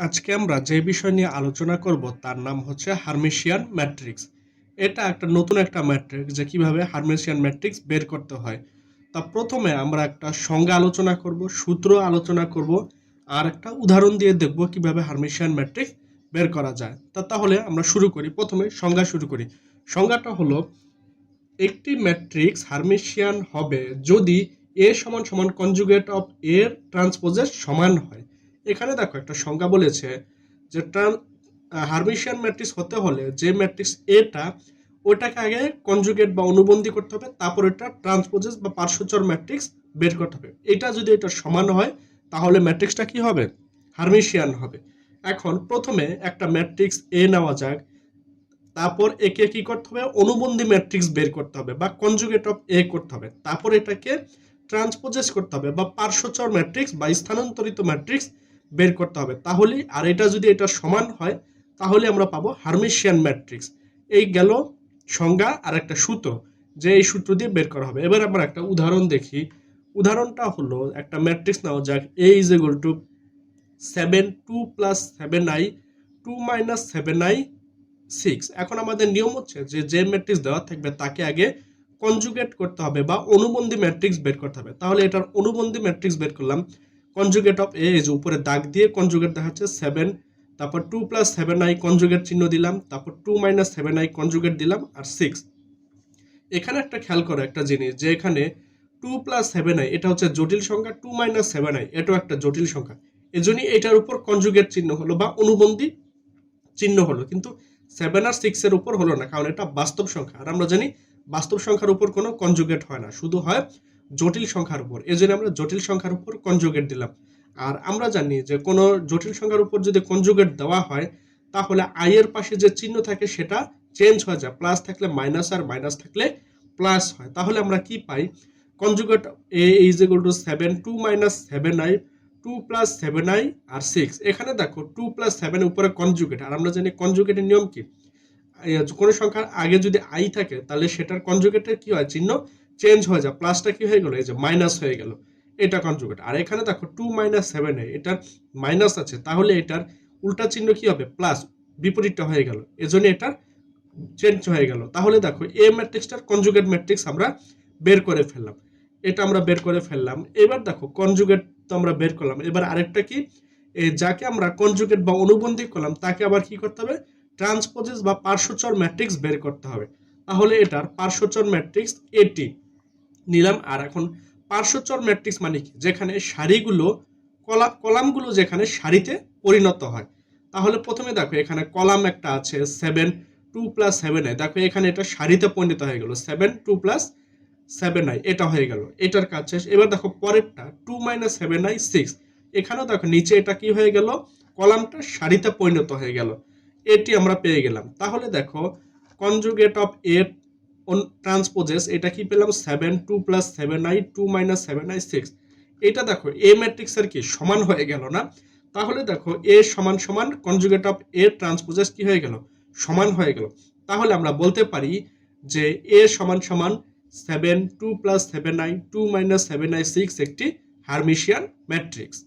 আজকে আমরা যে বিষয় নিয়ে আলোচনা করব তার নাম হচ্ছে হার্মেশিয়ান ম্যাট্রিক্স। এটা একটা নতুন একটা ম্যাট্রিক্স যে কীভাবে হার্মেশিয়ান ম্যাট্রিক্স বের করতে হয়। তা প্রথমে আমরা একটা সংজ্ঞা আলোচনা করব, সূত্র আলোচনা করব, আর একটা উদাহরণ দিয়ে দেখব কীভাবে হার্মেশিয়ান ম্যাট্রিক্স বের করা যায়। তা তাহলে আমরা শুরু করি, প্রথমে সংজ্ঞা শুরু করি। সংজ্ঞাটা হলো, একটি ম্যাট্রিক্স হার্মেশিয়ান হবে যদি এ সমান সমান কনজুগেট অফ এর ট্রান্সপোজের সমান হয়। এখানে দেখো একটা সংজ্ঞা বলেছে যে ট্রান হার্মেশিয়ান ম্যাট্রিক্স হতে হলে যে ম্যাট্রিক্স এটা ওটাকে আগে কনজুগেট বা অনুবন্ধী করতে হবে, তারপর এটা ট্রান্সপোজেস বা পার্শ্বচর ম্যাট্রিক্স বের করতে হবে। এটা যদি এটা সমান হয়, তাহলে ম্যাট্রিক্সটা কি হবে? হার্মেশিয়ান হবে। এখন প্রথমে একটা ম্যাট্রিক্স এ নেওয়া যাক, তারপর একে কি করতে হবে? অনুবন্ধী ম্যাট্রিক্স বের করতে হবে বা কনজুগেট অফ এ করতে হবে। তারপর এটাকে ট্রান্সপোজেস করতে হবে বা পার্শ্বচর ম্যাট্রিক্স বা স্থানান্তরিত ম্যাট্রিক্স বের করতে হবে। তাহলে, আর এটা যদি এটা সমান হয়, তাহলে আমরা পাবো হার্মেশিয়ান ম্যাট্রিক্স এই গেল সংজ্ঞা আর একটা সূত্র, যে এই সূত্র দিয়ে বের করা হবে। এবার আমরা একটা উদাহরণ দেখি। উদাহরণটা হলো একটা ম্যাট্রিক্স নেওয়া যাক A is equal two seven two plus seven i two minus seven i six এখন আমাদের নিয়ম হচ্ছে যে যে ম্যাট্রিক্স দেওয়া থাকবে, তাকে আগে কনজুগেট করতে হবে বা অনুবন্ধী ম্যাট্রিক্স বের করতে হবে। তাহলে এটার অনুবন্ধী ম্যাট্রিক্স বের করলাম। কনজুগেট অফ এ যে উপরে দাগ দিয়ে কনজুগেট দেখাচ্ছে সেভেন তারপর two plus seven i conjugate চিহ্ন দিলাম, তারপর two minus seven i conjugate দিলাম, আর সিক্স এখানে একটা খেয়াল করো একটা জিনিস, যে এখানে টু প্লাস সেভেন আই এটা হচ্ছে জটিল সংখ্যা টু মাইনাস সেভেন আই এটাও একটা জটিল সংখ্যা। এজন্যই এটার উপর কনজুগেট চিহ্ন হলো বা অনুবন্ধী চিহ্ন হলো, কিন্তু সেভেন আর সিক্সের উপর হলো না, কারণ এটা বাস্তব সংখ্যা। আর আমরা জানি বাস্তব সংখ্যার উপর কোনো কনজুগেট হয় না, শুধু হয় জটিল সংখ্যার উপর। এই জন্য আমরা জটিল সংখ্যার উপর কনজুগেট দিলাম। আর আমরা জানি যে কোনো জটিল সংখ্যার উপর যদি কনজুগেট দেওয়া হয়, তাহলে আই এর পাশে যে চিহ্ন থাকে সেটা চেঞ্জ হয়ে যায়। প্লাস থাকলে মাইনাস আর মাইনাস থাকলে প্লাস হয়। তাহলে আমরা কি পাই? Conjugate A is equal to seven two minus seven i two plus seven i R six এখানে দেখো টু প্লাস সেভেন উপরে কনজুগেট আর আমরা জানি কনজুগেটের নিয়ম কি? কোনো সংখ্যার আগে যদি আই থাকে, তাহলে সেটার কনজুগেটের কি হয়? চিহ্ন চেঞ্জ হয়ে যায় প্লাসটা কি হয়ে গেল? এই যে মাইনাস হয়ে গেল। এটা কনজুগেট আর এখানে দেখো টু মাইনাস সেভেন এটার মাইনাস আছে, তাহলে এটার উল্টা চিহ্ন কি হবে? প্লাস বিপরীতটা হয়ে গেল। এজন্য এটার চেঞ্জ হয়ে গেল। তাহলে দেখো, এ ম্যাট্রিক্সটার কনজুগেট ম্যাট্রিক্স আমরা বের করে ফেললাম। এটা আমরা বের করে ফেললাম। এবার দেখো কনজুগেট তো আমরা বের করলাম। এবার আরেকটা কি? যাকে আমরা কনজুগেট বা অনুবন্ধী করলাম, তাকে আবার কি করতে হবে? ট্রান্সপোজেস বা পার্শ্বচর ম্যাট্রিক্স বের করতে হবে। তাহলে এটার পার্শ্বচর ম্যাট্রিক্স এটি নিলাম। আর এখন পার্শ্বচর ম্যাট্রিক্স মানে কি? যেখানে সারিগুলো কলা কলামগুলো যেখানে সারিতে পরিণত হয়। তাহলে প্রথমে দেখো, এখানে কলাম একটা আছে seven two plus seven i দেখো, এখানে এটা সারিতে পরিণত হয়ে গেল। Seven two plus seven i এটা হয়ে গেল। এটার কাজ শেষ। এবার দেখো, পরেরটা two minus seven i six এখানেও দেখো, নিচে এটা কি হয়ে গেল? কলামটা সারিতে পরিণত হয়ে গেল। এটি আমরা পেয়ে গেলাম। তাহলে দেখো কনজুগেট অফ এ ট্রান্সপোজেস এটা কি পেলাম? Seven two plus seven i two minus seven i six এটা দেখো এ ম্যাট্রিক্সের কি? সমান হয়ে গেল না? তাহলে দেখো এ সমান সমান কনজুগেট অফ এ ট্রান্সপোজেস কি হয়ে গেল? সমান হয়ে গেল। তাহলে আমরা বলতে পারি যে এ সমান সমান seven two plus seven i two minus seven i six একটি হার্মিশিয়ান ম্যাট্রিক্স